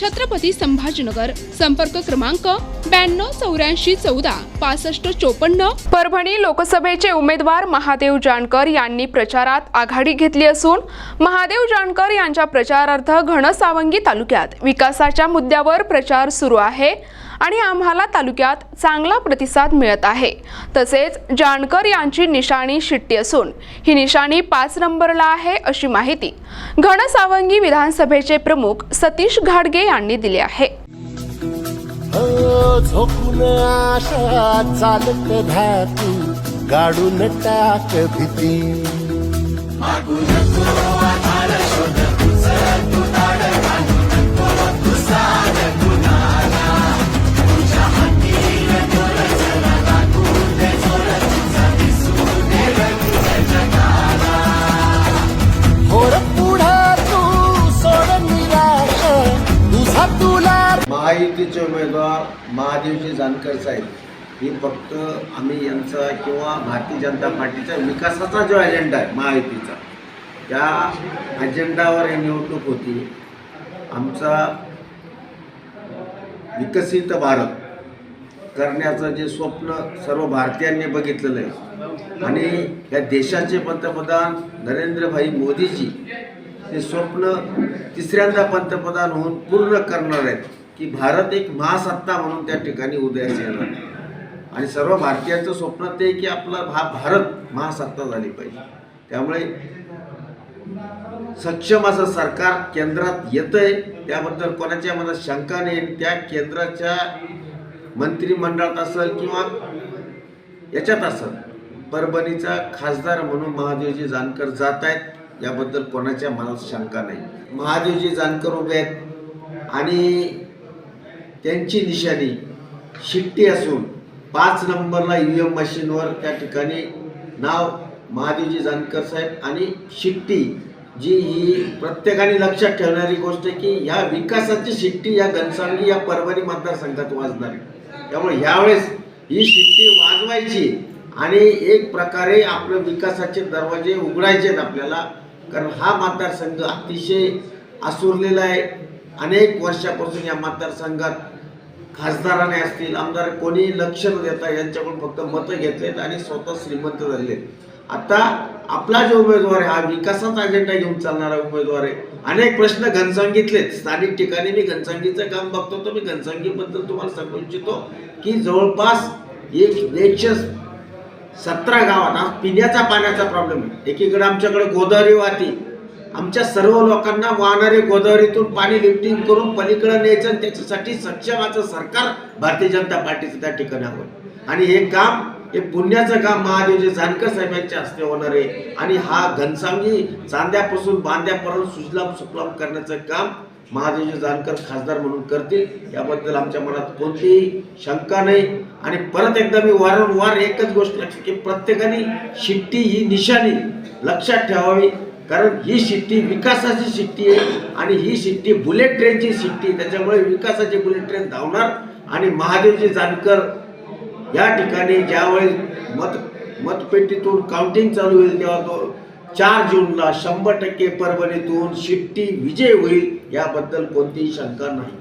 छत्रपती संभाजीनगर. संपर्क क्रमांक ब्याण्णव चौऱ्याऐंशी चौदा पासष्ट चोपन्न. परभणी लोकसभेचे उमेदवार महादेव जानकर यांनी प्रचारात आघाडी घेतली असून महादेव जानकर यांच्या प्रचारार्थ घनसावंगी तालुक्यात विकासाच्या मुद्द्यावर प्रचार सुरू आहे आणि आम्हाला तालुक्यात चांगला प्रतिसाद मिळत आहे. तसेच जानकर यांची निशाणी शिट्टी असून ही निशाणी पाच नंबरला आहे अशी माहिती घनसावंगी विधानसभेचे प्रमुख सतीश घाडगे यांनी दिली आहे. हो झोपून आशा चालत धातू गाडून टाक भीती. महायुतीचे उमेदवार महादेवजी जानकर साहेब. हे फक्त आम्ही यांचा किंवा भारतीय जनता पार्टीचा विकासाचा जो अजेंडा आहे महायुतीचा त्या अजेंडावर ही निवडणूक होती. आमचा विकसित भारत करण्याचं जे स्वप्न सर्व भारतीयांनी बघितलेलं आहे. आणि या देशाचे पंतप्रधान नरेंद्रभाई मोदीजी हे स्वप्न तिसऱ्यांदा पंतप्रधान होऊन पूर्ण करणार आहेत. की भारत एक महासत्ता म्हणून त्या ठिकाणी उदयास येणार आणि सर्व भारतीयांचं स्वप्न ते की आपला हा भारत महासत्ता झाली पाहिजे. त्यामुळे सक्षम असं सरकार केंद्रात येतंय त्याबद्दल कोणाच्या मनात शंका नाही. त्या केंद्राच्या मंत्रिमंडळात असेल किंवा याच्यात असेल परभणीचा खासदार म्हणून महादेवजी जानकर जात आहेत याबद्दल कोणाच्या मनात शंका नाही. महादेवजी जानकर उभे आहेत आणि त्यांची निशाणी शिट्टी असून पाच नंबरला ई एम मशीनवर त्या ठिकाणी नाव महादेवजी जानकर साहेब आणि शिट्टी जी ही प्रत्येकाने लक्षात ठेवणारी गोष्ट आहे की ह्या विकासाची शिट्टी या घनसावंगी या परभणी मतदारसंघात वाजणार. आहे त्यामुळे ह्यावेळेस ही शिट्टी वाजवायची आणि एक प्रकारे आपलं विकासाचे दरवाजे उघडायचे आहेत आपल्याला. कारण हा मतदारसंघ अतिशय आसुरलेला आहे. अनेक वर्षापासून या मतदारसंघात खासदाराने असतील आमदार कोणी लक्ष न देता यांच्याकडून फक्त मतं घेतलेत आणि स्वतः श्रीमंत झालेत आता आपला जो उमेदवार आहे हा विकासाचा अजेंडा घेऊन चालणारा उमेदवार आहे. अनेक प्रश्न घनसांगीतलेत. स्थानिक ठिकाणी मी घनसांगीचं काम बघतो तर मी घनसांगीबद्दल तुम्हाला सांगू इच्छितो की जवळपास एक एकशे सतरा गावात आज पिण्याचा पाण्याचा प्रॉब्लेम आहे. एकीकडे आमच्याकडे गोदावरी वाहती आमच्या सर्व लोकांना वाहणारे गोदावरीतून पाणी लिफ्टिंग करून पलीकडे न्यायचं आणि त्याच्यासाठी सक्षमाचं सरकार भारतीय जनता पार्टीचं त्या ठिकाणी हवं आणि हे काम हे पुण्याचं काम महादेवजी जानकर साहेबांच्या हस्ते होणार आहे. आणि हा घनसांगी चांद्यापासून बांद्यापर्यंत सुजलाम सुफलाम करण्याचं काम महादेवजी जानकर खासदार म्हणून करतील याबद्दल आमच्या मनात कोणतीही शंका नाही. आणि परत एकदा मी वारंवार एकच गोष्ट लक्षात की प्रत्येकाने शिट्टी ही निशाणी लक्षात ठेवावी कारण ही शिट्टी विकासाची शिट्टी आहे आणि ही शिट्टी बुलेट ट्रेनची शिट्टी त्याच्यामुळे विकासाची बुलेट ट्रेन धावणार आणि महादेवजी जानकर या ठिकाणी ज्यावेळेस मत मतपेटीतून काउंटिंग चालू होईल तेव्हा तो चार जूनला शंभर टक्के परभणीतून शिट्टी विजय होईल याबद्दल कोणतीही शंका नाही.